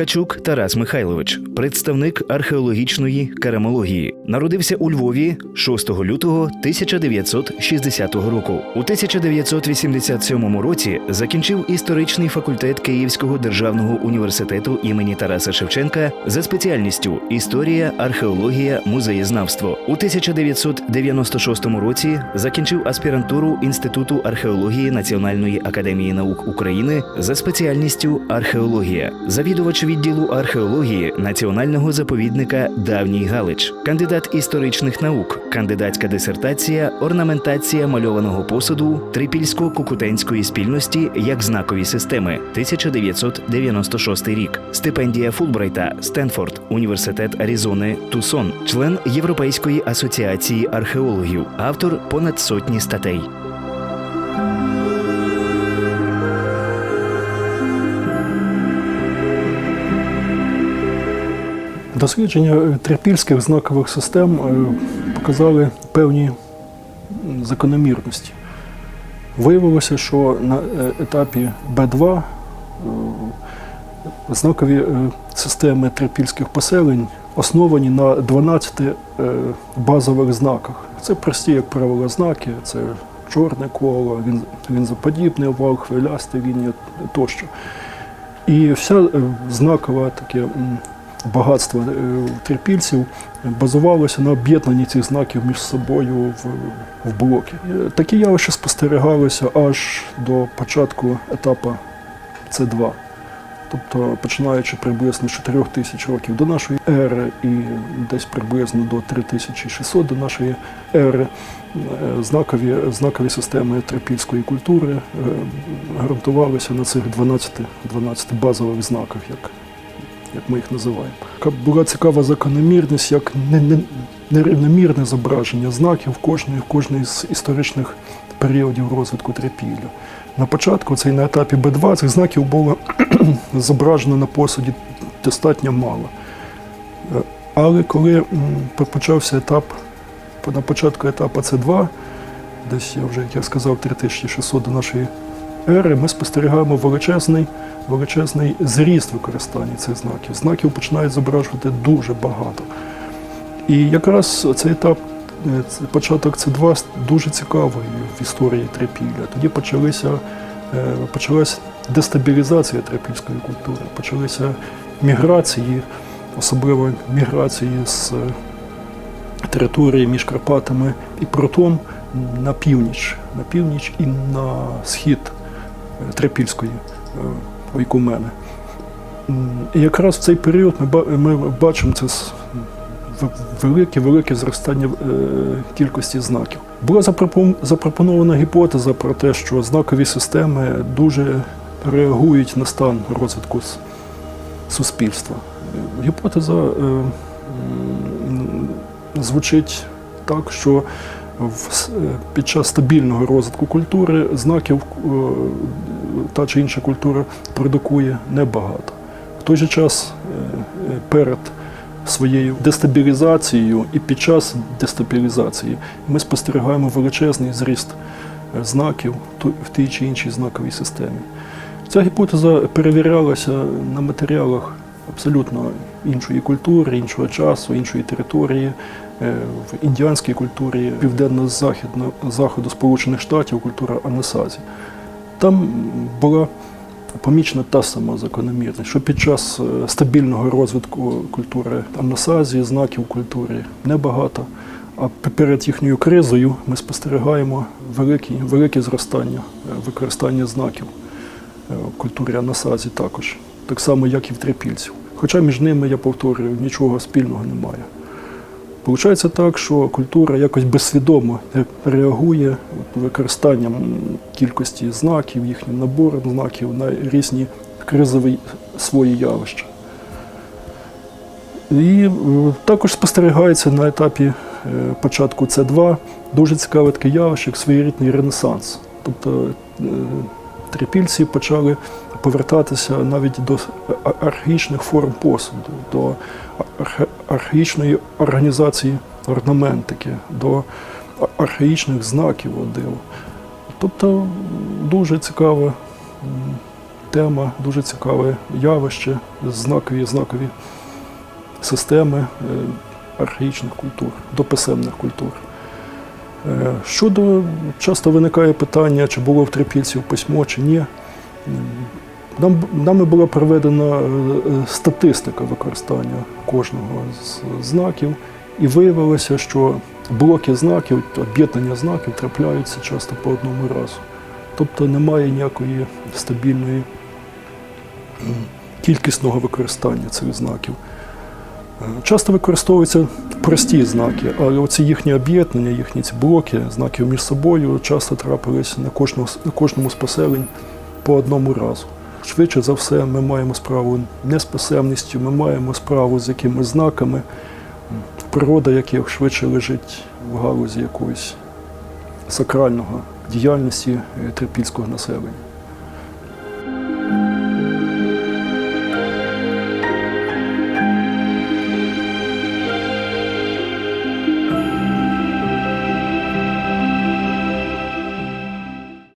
Ткачук Тарас Михайлович, представник археологічної керамології, народився у Львові 6 лютого 1960 року. У 1987 році закінчив історичний факультет Київського державного університету імені Тараса Шевченка за спеціальністю історія, археологія, музеєзнавство. У 1996 році закінчив аспірантуру Інституту археології Національної академії наук України за спеціальністю археологія, завідувач відділу археології Національного заповідника Давній Галич, кандидат історичних наук, кандидатська дисертація, орнаментація мальованого посуду Трипільсько-Кукутенської спільності як знакові системи 1996 рік, стипендія Фулбрайта, Стенфорд, Університет Аризони, Тусон, член Європейської асоціації археологів, автор понад сотні статей. Дослідження трипільських знакових систем е, показали певні закономірності. Виявилося, що на е, етапі Б2 е, знакові системи трипільських поселень основані на 12 е, базових знаках. Це прості, як правило, знаки, це чорне коло, він, вінзоподібний овал, хвиляста лінія тощо. І вся знакова таке багатство е, трипільців базувалося на об'єднанні цих знаків між собою в, в блоки. Е, Такі явища спостерігалися аж до початку етапу С2. Тобто починаючи приблизно з 4 тисяч років до нашої ери і десь приблизно до 3600 до нашої ери е, знакові, знакові системи трипільської культури ґрунтувалися на цих 12, 12 базових знаках, як, як ми їх називаємо. Така була цікава закономірність, як не- не- нерівномірне зображення знаків в кожної, в кожної з історичних періодів розвитку трипілля. На початку, це на етапі Б2, цих знаків було зображено на посуді достатньо мало. Е, Але коли почався етап, на початку етапу С2, десь я вже, як я сказав, 3600 до нашої ери, ми спостерігаємо величезний, величезний зріст використання цих знаків. Знаків починають зображувати дуже багато. І якраз цей етап, е, початок С2 дуже цікавий в історії трипілля. Тоді почалися, е, почалась дестабілізація трипільської культури, почалися міграції, особливо міграції з території між Карпатами і Протом на північ, на північ і на схід трипільської е, ойкумени. М, І якраз в цей період ми, бачимо це велике, велике зростання е, кількості знаків. Була запропонована гіпотеза про те, що знакові системи дуже реагують на стан розвитку суспільства. Гіпотеза е, звучить так, що під час стабільного розвитку культури знаків е, та чи інша культура продукує небагато. В той же час е, е, перед своєю дестабілізацією і під час дестабілізації ми спостерігаємо величезний зріст е, знаків в тій чи іншій знаковій системі. Ця гіпотеза перевірялася на матеріалах абсолютно іншої культури, іншого часу, іншої території. Е, В індіанській культурі південно-західного заходу Сполучених Штатів культура Анасазі. Там була помічена та сама закономірність, що під час е, стабільного розвитку культури Анасазії, знаків культури небагато. А перед їхньою кризою ми спостерігаємо великі, велике зростання е, використання знаків в культурі Анасазі також, так само, як і в трипільців. Хоча між ними, я повторюю, нічого спільного немає. Получається так, що культура якось безсвідомо реагує використанням кількості знаків, їхнім набором знаків на різні кризові свої явища. І е, також спостерігається на етапі е, початку С2 дуже цікаве таке явище, як своєрідний ренесанс. Тобто е, трипільці почали повертатися навіть до архаїчних форм посуду, до арха- архаїчної організації орнаментики, до архаїчних знаків одилу. Тобто дуже цікаве м, тема, дуже цікаве явище, знакові знакові системи е, архаїчних культур, дописемних культур. Е, Щодо часто виникає питання, чи було в трипільців письмо, чи ні. Нам, нами була проведена е, статистика використання кожного з знаків, і виявилося, що блоки знаків, об'єднання знаків трапляються часто по одному разу. Тобто немає ніякої стабільної кількісного використання цих знаків. Е, Часто використовуються прості знаки, але оці їхні об'єднання, їхні ці блоки знаків між собою часто трапились на кожному, на кожному з поселень по одному разу. Швидше за все, ми маємо справу не з писемністю, ми маємо справу з якимись знаками, природа яких швидше лежить в галузі якоїсь сакрального діяльності е, трипільського населення.